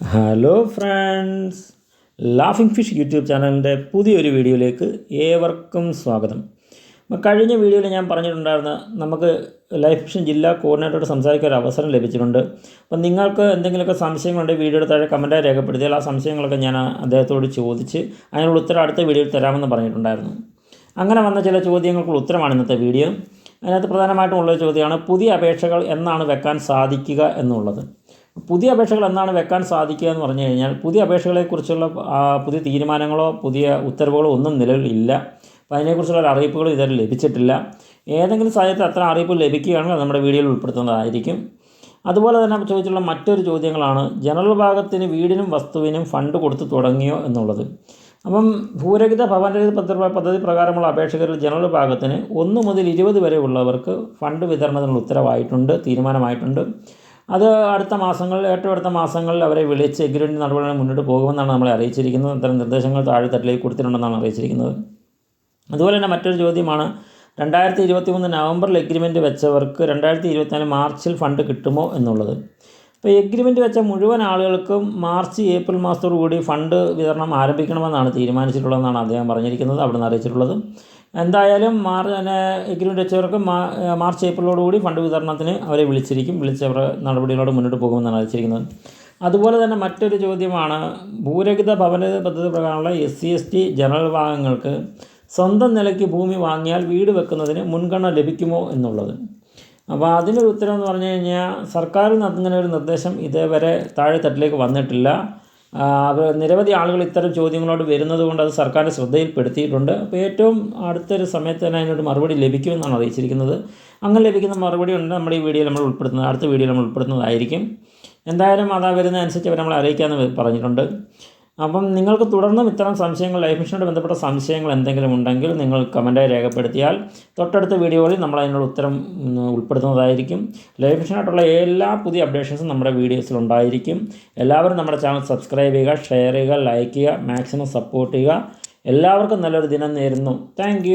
Hello friends laughing fish YouTube ചാനലിന്റെ പുതിയൊരു വീഡിയോയിലേക്ക് ഏവർക്കും സ്വാഗതം. കഴിഞ്ഞ വീഡിയോയിൽ ഞാൻ പറഞ്ഞിട്ടുണ്ടായിരുന്ന നമുക്ക് ലൈഫ് മിഷൻ ജില്ലാ കോർഡിനേറ്ററോട് സംസാരിക്കാൻ ഒരു അവസരം ലഭിച്ചിട്ടുണ്ട്. അപ്പം നിങ്ങൾക്ക് എന്തെങ്കിലുമൊക്കെ സംശയങ്ങളുണ്ടെങ്കിൽ വീഡിയോയുടെ താഴെ കമന്റായി രേഖപ്പെടുത്തിയാൽ ആ സംശയങ്ങളൊക്കെ ഞാൻ അദ്ദേഹത്തോട് ചോദിച്ച് അതിനുള്ള ഉത്തരം അടുത്ത വീഡിയോയിൽ തരാമെന്ന് പറഞ്ഞിട്ടുണ്ടായിരുന്നു. അങ്ങനെ വന്ന ചില ചോദ്യങ്ങൾക്കുള്ള ഉത്തരമാണ് ഇന്നത്തെ വീഡിയോ. അതിനകത്ത് പ്രധാനമായിട്ടും ഉള്ള ചോദ്യമാണ് പുതിയ അപേക്ഷകൾ എന്നാണ് വെക്കാൻ സാധിക്കുക എന്നുള്ളത്. പുതിയ അപേക്ഷകൾ എന്നാണ് വെക്കാൻ സാധിക്കുക എന്ന് പറഞ്ഞു കഴിഞ്ഞാൽ പുതിയ അപേക്ഷകളെക്കുറിച്ചുള്ള പുതിയ തീരുമാനങ്ങളോ പുതിയ ഉത്തരവുകളോ ഒന്നും നിലവിലില്ല അപ്പോൾ അതിനെക്കുറിച്ചുള്ള അറിയിപ്പുകൾ ഇതുവരെ ലഭിച്ചിട്ടില്ല. ഏതെങ്കിലും സാഹചര്യത്തിൽ അത്ര അറിയിപ്പ് ലഭിക്കുകയാണെങ്കിൽ നമ്മുടെ വീഡിയോയിൽ ഉൾപ്പെടുത്തുന്നതായിരിക്കും. അതുപോലെ തന്നെ ചോദിച്ചുള്ള മറ്റൊരു ചോദ്യങ്ങളാണ് ജനറൽ ഭാഗത്തിന് വീടിനും വസ്തുവിനും ഫണ്ട് കൊടുത്ത് തുടങ്ങിയോ എന്നുള്ളത്. അപ്പം ഭൂരഹിത ഭവനരഹിത പദ്ധതി പദ്ധതി പ്രകാരമുള്ള അപേക്ഷകരിൽ ജനറൽ ഭാഗത്തിന് ഒന്ന് മുതൽ ഇരുപത് വരെ ഉള്ളവർക്ക് ഫണ്ട് വിതരണത്തിനുള്ള ഉത്തരവായിട്ടുണ്ട് തീരുമാനമായിട്ടുണ്ട്. അത് അടുത്ത മാസങ്ങളിൽ ഏറ്റവും അടുത്ത മാസങ്ങളിൽ അവരെ വിളിച്ച് എഗ്രിമെന്റ് നടപടികൾ മുന്നോട്ട് പോകുമെന്നാണ് നമ്മളെ അറിയിച്ചിരിക്കുന്നത്. അത്തരം നിർദ്ദേശങ്ങൾ താഴെ തട്ടിലേക്ക് കൊടുത്തിട്ടുണ്ടെന്നാണ് അറിയിച്ചിരിക്കുന്നത്. അതുപോലെ തന്നെ മറ്റൊരു ചോദ്യമാണ്. രണ്ടായിരത്തി ഇരുപത്തി മൂന്ന് നവംബറിൽ എഗ്രിമെന്റ് വെച്ചവർക്ക് രണ്ടായിരത്തി ഇരുപത്തിനാല് മാർച്ചിൽ ഫണ്ട് കിട്ടുമോ എന്നുള്ളത്. അപ്പോൾ എഗ്രിമെന്റ് വെച്ച മുഴുവൻ ആളുകൾക്കും മാർച്ച് ഏപ്രിൽ മാസത്തോടു കൂടി ഫണ്ട് വിതരണം ആരംഭിക്കണമെന്നാണ് തീരുമാനിച്ചിട്ടുള്ളതെന്നാണ് അദ്ദേഹം പറഞ്ഞിരിക്കുന്നത് അവിടെ നിന്ന് അറിയിച്ചിട്ടുള്ളത്. എന്തായാലും മാർ എഗ്രിമെന്റ് വെച്ചവർക്ക് മാർച്ച് ഏപ്രിലോടുകൂടി ഫണ്ട് വിതരണത്തിന് അവരെ വിളിച്ചിരിക്കും. വിളിച്ചവർ നടപടികളോട് മുന്നോട്ട് പോകുമെന്നാണ് അറിയിച്ചിരിക്കുന്നത് അതുപോലെ തന്നെ മറ്റൊരു ചോദ്യമാണ്. ഭൂരഹിത ഭവന പദ്ധതി പ്രകാരമുള്ള S C S T general വിഭാഗങ്ങൾക്ക് സ്വന്തം നിലയ്ക്ക് ഭൂമി വാങ്ങിയാൽ വീട് വെക്കുന്നതിന് മുൻഗണന ലഭിക്കുമോ എന്നുള്ളത്. അപ്പോൾ അതിനൊരു ഉത്തരം എന്ന് പറഞ്ഞു കഴിഞ്ഞാൽ സർക്കാരിൽ നിന്ന് അങ്ങനെ ഒരു നിർദ്ദേശം ഇതേവരെ താഴെ തട്ടിലേക്ക് വന്നിട്ടില്ല. നിരവധി ആളുകൾ ഇത്തരം ചോദ്യങ്ങളോട് വരുന്നത് കൊണ്ട് അത് സർക്കാരിന്റെ ശ്രദ്ധയിൽപ്പെടുത്തിയിട്ടുണ്ട്. അപ്പോൾ ഏറ്റവും അടുത്തൊരു സമയത്ത് തന്നെ അതിനൊരു മറുപടി ലഭിക്കുമെന്നാണ് അറിയിച്ചിരിക്കുന്നത്. അങ്ങനെ ലഭിക്കുന്ന മറുപടി ഉണ്ട് നമ്മുടെ ഈ വീഡിയോയിൽ നമ്മൾ ഉൾപ്പെടുത്തുന്നത് അടുത്ത വീഡിയോയിൽ നമ്മൾ ഉൾപ്പെടുത്തുന്നതായിരിക്കും. എന്തായാലും അതാ വരുന്നതനുസരിച്ച് അവർ നമ്മളെ അറിയിക്കാമെന്ന് പറഞ്ഞിട്ടുണ്ട്. അപ്പം നിങ്ങൾക്ക് തുടർന്നും ഇത്തരം സംശയങ്ങൾ ലൈഫ് മിഷനോട് ബന്ധപ്പെട്ട സംശയങ്ങൾ എന്തെങ്കിലും ഉണ്ടെങ്കിൽ നിങ്ങൾ കമന്റായി രേഖപ്പെടുത്തിയാൽ തൊട്ടടുത്ത വീഡിയോകളിൽ നമ്മൾ അതിനുള്ള ഉത്തരം ഉൾപ്പെടുത്തുന്നതായിരിക്കും. ലൈഫ് മിഷനായിട്ടുള്ള എല്ലാ പുതിയ അപ്ഡേഷൻസും നമ്മുടെ വീഡിയോസിൽ ഉണ്ടായിരിക്കും. എല്ലാവരും നമ്മുടെ ചാനൽ സബ്സ്ക്രൈബ് ചെയ്യുക ഷെയർ ചെയ്യുക ലൈക്ക് ചെയ്യുക മാക്സിമം സപ്പോർട്ട് ചെയ്യുക. എല്ലാവർക്കും നല്ലൊരു ദിനം നേരുന്നു. താങ്ക്